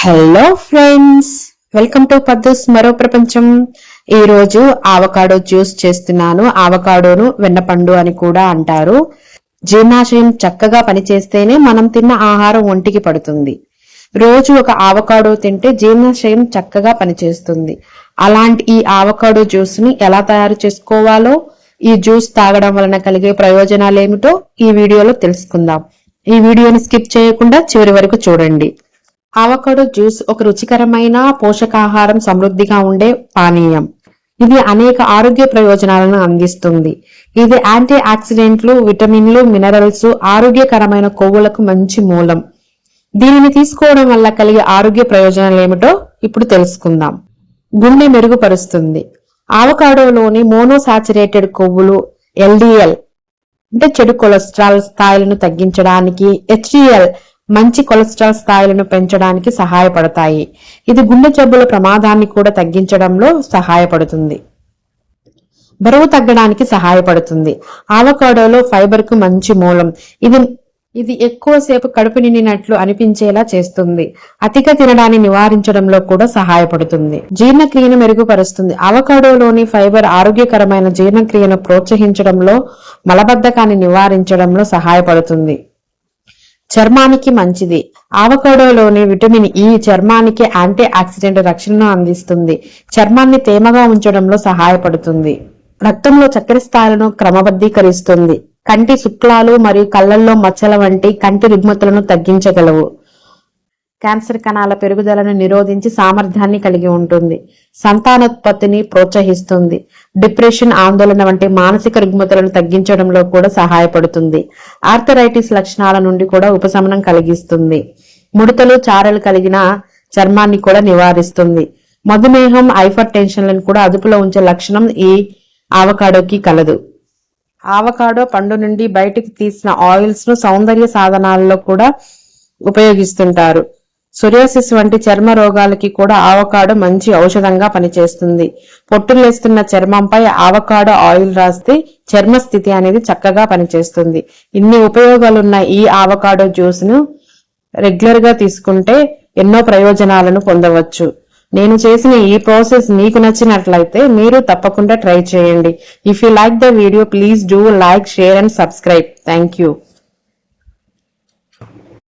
Hello friends welcome to Paddu's మరో ప్రపంచం. ఈ రోజు ఆవకాడో జ్యూస్ చేస్తున్నాను. ఆవకాడోను వెన్నపండు అని కూడా అంటారు. జీర్ణాశయం చక్కగా పనిచేస్తేనే మనం తిన్న ఆహారం ఒంటికి పడుతుంది. రోజు ఒక ఆవకాడో తింటే జీర్ణాశయం చక్కగా పనిచేస్తుంది. అలాంటి ఈ ఆవకాడో జ్యూస్ని ఎలా తయారు చేసుకోవాలో ఈ జ్యూస్ తాగడం వలన కలిగే ప్రయోజనాలు ఏమిటో ఈ వీడియోలో తెలుసుకుందాం. ఈ వీడియోని స్కిప్ చేయకుండా చివరి వరకు చూడండి. ఆవకాడో జ్యూస్ ఒక రుచికరమైన పోషకాహారం సమృద్ధిగా ఉండే పానీయం. ఇది అనేక ఆరోగ్య ప్రయోజనాలను అందిస్తుంది. ఇది యాంటీ ఆక్సిడెంట్లు విటమిన్లు మినరల్స్ ఆరోగ్యకరమైన కొవ్వులకు మంచి మూలం. దీనిని తీసుకోవడం వల్ల కలిగే ఆరోగ్య ప్రయోజనాలు ఏమిటో ఇప్పుడు తెలుసుకుందాం. గుండె మెరుగుపరుస్తుంది. ఆవకాడోలోని మోనోసాచురేటెడ్ కొవ్వులు ఎల్డిఎల్ అంటే చెడు కొలెస్ట్రాల్ స్థాయిలను తగ్గించడానికి హెచ్డిఎల్ మంచి కొలెస్ట్రాల్ స్థాయిలను పెంచడానికి సహాయపడతాయి. ఇది గుండె జబ్బుల ప్రమాదాన్ని కూడా తగ్గించడంలో సహాయపడుతుంది. బరువు తగ్గడానికి సహాయపడుతుంది. ఆవకాడోలో ఫైబర్కు మంచి మూలం. ఇది ఇది ఎక్కువసేపు కడుపు నిండినట్లు అనిపించేలా చేస్తుంది. అతిగా తినడాన్ని నివారించడంలో కూడా సహాయపడుతుంది. జీర్ణక్రియను మెరుగుపరుస్తుంది. అవకాడోలోని ఫైబర్ ఆరోగ్యకరమైన జీర్ణక్రియను ప్రోత్సహించడంలో మలబద్ధకాన్ని నివారించడంలో సహాయపడుతుంది. చర్మానికి మంచిది. ఆవకాడోలోని విటమిన్ ఈ చర్మానికి యాంటీ ఆక్సిడెంట్ రక్షణను అందిస్తుంది. చర్మాన్ని తేమగా ఉంచడంలో సహాయపడుతుంది. రక్తంలో చక్కెర స్థాయిలను క్రమబద్ధీకరిస్తుంది. కంటి శుక్లాలు మరియు కళ్ళల్లో మచ్చల వంటి కంటి రుగ్మతులను తగ్గించగలవు. క్యాన్సర్ కణాల పెరుగుదలను నిరోధించి సామర్థ్యాన్ని కలిగి ఉంటుంది. సంతానోత్పత్తిని ప్రోత్సహిస్తుంది. డిప్రెషన్ ఆందోళన వంటి మానసిక రుగ్మతలను తగ్గించడంలో కూడా సహాయపడుతుంది. ఆర్థరైటిస్ లక్షణాల నుండి కూడా ఉపశమనం కలిగిస్తుంది. ముడతలు చారలు కలిగిన చర్మాన్ని కూడా నివారిస్తుంది. మధుమేహం హైపర్ టెన్షన్లను కూడా అదుపులో ఉంచే లక్షణం ఈ ఆవకాడోకి కలదు. ఆవకాడో పండు నుండి బయటికి తీసిన ఆయిల్స్ను సౌందర్య సాధనాలలో కూడా ఉపయోగిస్తుంటారు. సొరియాసిస్ వంటి చర్మ రోగాలకి కూడా ఆవకాడో మంచి ఔషధంగా పనిచేస్తుంది. పొట్టులేస్తున్న చర్మంపై ఆవకాడో ఆయిల్ రాస్తే చర్మ స్థితి అనేది చక్కగా పనిచేస్తుంది. ఇన్ని ఉపయోగాలున్న ఈ ఆవకాడో జ్యూస్ను రెగ్యులర్గా తీసుకుంటే ఎన్నో ప్రయోజనాలను పొందవచ్చు. నేను చేసిన ఈ ప్రాసెస్ మీకు నచ్చినట్లయితే మీరు తప్పకుండా ట్రై చేయండి. If you like the video please do like share and subscribe thank you